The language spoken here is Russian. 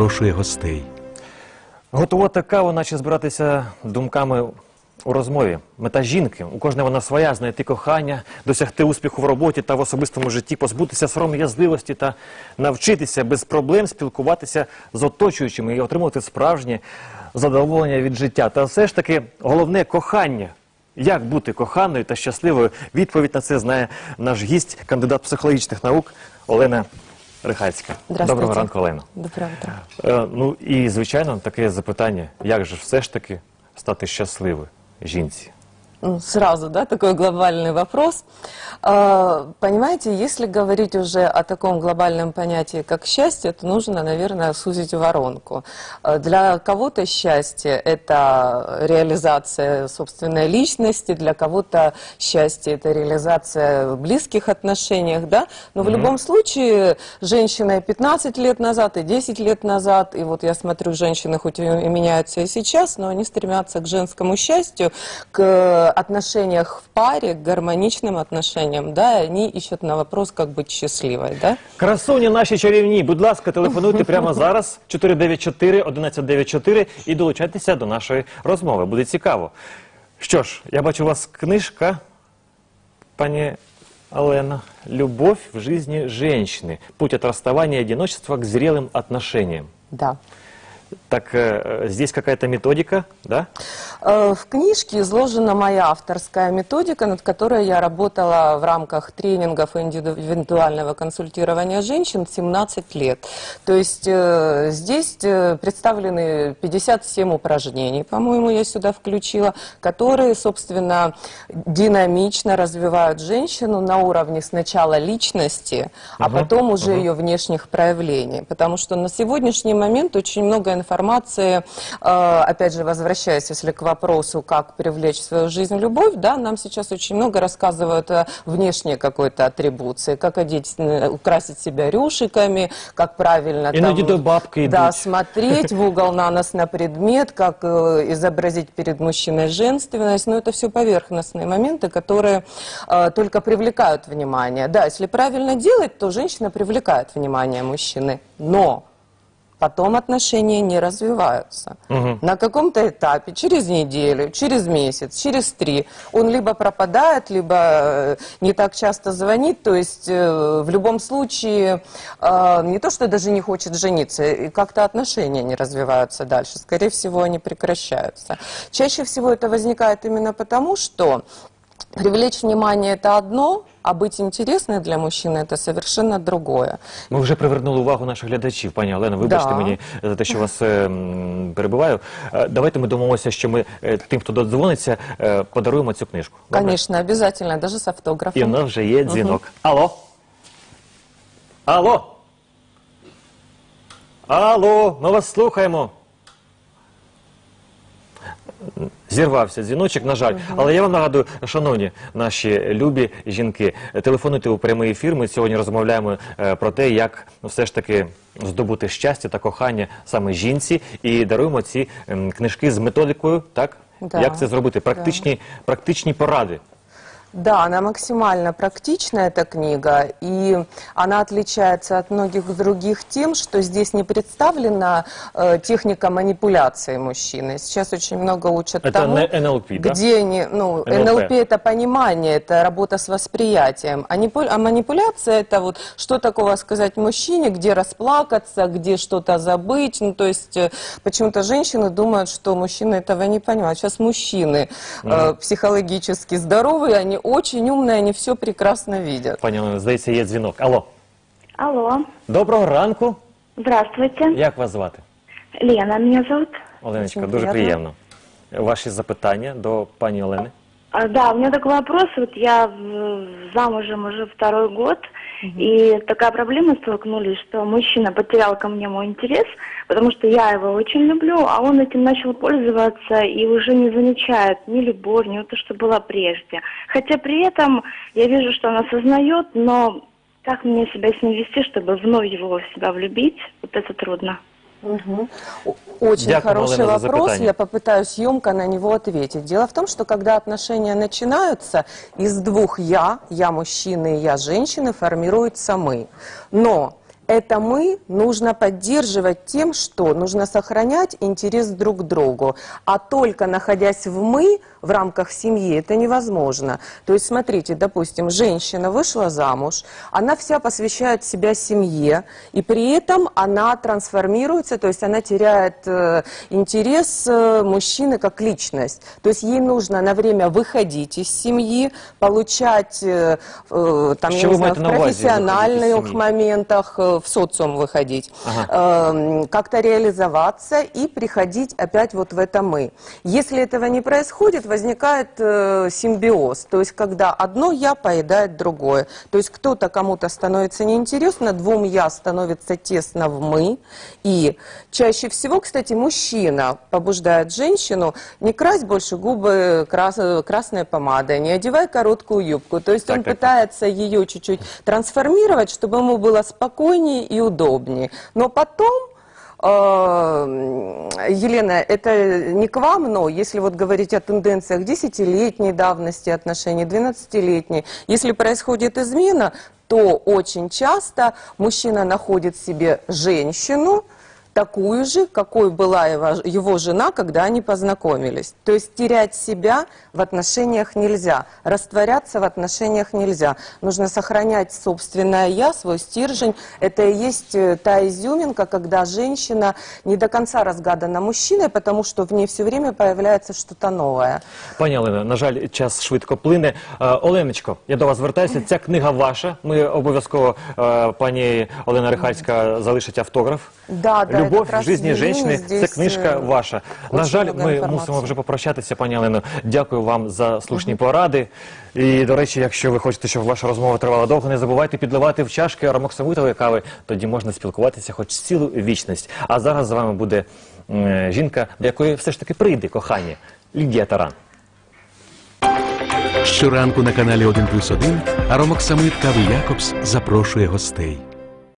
Запрошує гостей. Готувати каву, наче збиратися думками у розмові. Мета жінки у кожної вона своя знайти кохання, досягти успіху в роботі та в особистому житті, позбутися сором'язливості та навчитися без проблем спілкуватися з оточуючими і отримувати справжнє задоволення від життя. Та все ж таки головне кохання. Як бути коханою та щасливою? Відповідь на це знає наш гість, кандидат психологічних наук Олена Рихацька. Здравствуйте. Доброго ранку, Олено. Доброе утро. Е, ну і звичайно таке запитання: як же ж все ж таки стати щасливою жінці? Сразу, да, такой глобальный вопрос. А, Понимаете, если говорить уже о таком глобальном понятии, как счастье, то нужно, наверное, сузить воронку. А, Для кого-то счастье – это реализация собственной личности, для кого-то счастье – это реализация в близких отношениях, да. Но в любом случае, женщина и 15 лет назад, и 10 лет назад, и вот я смотрю, женщины хоть и меняются и сейчас, но они стремятся к женскому счастью, к отношениях в паре, к гармоничным отношениям, да, и они ищут на вопрос, как быть счастливой, да. Красуні наші чарівні, будь ласка, телефонуйте прямо зараз 494 1194 і долучайтеся до нашої розмови. Буде цікаво. Що ж, я бачу у вас книжка, пані Олена, «Любовь в жизни женщины. Путь от расставания и одиночества к зрелым отношениям». Да. Так э, здесь какая-то методика, да? Э, В книжке изложена моя авторская методика, над которой я работала в рамках тренингов индивидуального консультирования женщин 17 лет. То есть э, здесь э, представлены 57 упражнений, по-моему, я сюда включила, которые, собственно, динамично развивают женщину на уровне сначала личности, а Мгм, потом уже мгм. ее внешних проявлений. Потому что на сегодняшний момент очень много информации, э, опять же, возвращаясь, если к вопросу, как привлечь в свою жизнь любовь, да, нам сейчас очень много рассказывают о внешней какой-то атрибуции, как одеть, э, украсить себя рюшиками, как правильно Іноді там, до бабки да, йдуть. смотреть в угол на нос на предмет, как э, изобразить перед мужчиной женственность. Но это все поверхностные моменты, которые э, только привлекают внимание. Да, если правильно делать, то женщина привлекает внимание мужчины. Но потом отношения не развиваются. Мгм. На каком-то этапе, через неделю, через месяц, через три, он либо пропадает, либо э, не так часто звонит. То есть э, в любом случае э, не то, что даже не хочет жениться, и как-то отношения не развиваются дальше. Скорее всего, они прекращаются. Чаще всего это возникает именно потому, что привлечь внимание это одно, а быть интересной для мужчины это совершенно другое. Ми вже привернули увагу наших глядачів, пані Олено. Вибачте Да. мені за те, що вас е, м, перебиваю. Е, Давайте ми домовимося, що ми е, тим, хто додзвониться, е, подаруємо цю книжку. Добре? Конечно, обязательно, даже с І автографом. в нас вже є дзвінок. Алло? Алло? Алло, ми вас слухаємо. Зірвався дзвіночок, на жаль. Але я вам нагадую, шановні наші любі жінки, телефонуйте у прямий ефір. Ми сьогодні розмовляємо е, про те, як ну, все ж таки здобути щастя та кохання саме жінці, і даруємо ці ем, книжки з методикою, так? Да. Як це зробити? Практичні, практичні поради. Да, она максимально практична, эта книга, и она отличается от многих других тем, что здесь не представлена э, техника манипуляции мужчины. Сейчас очень много учат Это тому, не НЛП, да? где они, ну, НЛП. Это понимание, это работа с восприятием, а, непу- а манипуляция это вот что такого сказать мужчине, где расплакаться, где что-то забыть, ну, то есть э, почему-то женщины думают, что мужчины этого не понимают. Сейчас мужчины э, психологически здоровые, они очень умные, они все прекрасно видят. Пані Олено, здається, є дзвінок. Алло. Алло, Доброго ранку. здравствуйте. Як вас звати? Лена меня зовут. Оленочка, Очень дуже приємно. приємно. Ваші запитання до пані Олени. А, да, у меня такой вопрос. Вот я замужем уже второй год, и такая проблема столкнулись, что мужчина потерял ко мне мой интерес, потому что я его очень люблю, а он этим начал пользоваться и уже не замечает ни любовь, ни то, что было прежде. Хотя при этом я вижу, что он осознает, но как мне себя с ним вести, чтобы вновь его в себя влюбить, вот это трудно. О- Очень Дякую, хороший вопрос, я попытаюсь емко на него ответить. Дело в том, что когда отношения начинаются, из двух «я», «я мужчины» и «я женщины» формируются «мы». Но это мы нужно поддерживать тем, что нужно сохранять интерес друг к другу. А только находясь в мы, в рамках семьи, это невозможно. То есть, смотрите, допустим, женщина вышла замуж, она вся посвящает себя семье, и при этом она трансформируется, то есть она теряет э, интерес э, мужчины как личность. То есть ей нужно на время выходить из семьи, получать э, э, там, Что я вы не знаю, в имеете на увазі, виходити з профессиональных сім'ї? моментах, э, в социум выходить, эм, как-то реализоваться и приходить опять вот в это мы. Если этого не происходит, возникает э, симбиоз, то есть когда одно я поедает другое. То есть кто-то кому-то становится неинтересно, двум я становится тесно в мы. И чаще всего, кстати, мужчина побуждает женщину не крась больше губы крас- э, красной помадой, не одевай короткую юбку. То есть Так, он так, так. пытается ее чуть-чуть трансформировать, чтобы ему было спокойнее и удобнее. Но потом э, Елена, это не к вам, но если вот говорить о тенденциях десятилетней давности отношений, 12-летней, если происходит измена, то очень часто мужчина находит себе женщину, такую же, какой была его, его жена, когда они познакомились. То есть терять себя в отношениях нельзя, растворяться в отношениях нельзя. Нужно сохранять собственное «я», свой стержень. Это и есть э, та изюминка, когда женщина не до конца разгадана мужчиной, потому что в ней все время появляется что-то новое. Пані Олено, на жаль, час швидко плине. Е, Оленочко, я до вас звертаюся. Ця книга ваша. Ми обов'язково е, пані Олена Рихальська залишить автограф. Да, да, Любов в житті Елене жінки це книжка е, ваша. На жаль, ми інформації. мусимо вже попрощатися, пані Олено. Дякую вам за слушні поради. І, до речі, якщо ви хочете, щоб ваша розмова тривала довго, не забувайте підливати в чашки аромоксамитової кави. Тоді можна спілкуватися хоч цілу вічність. А зараз з вами буде е, жінка, до якої все ж таки прийде кохання. Лідія Таран. Щоранку на каналі 1 плюс 1 Аромоксамит Кави Якобс запрошує гостей.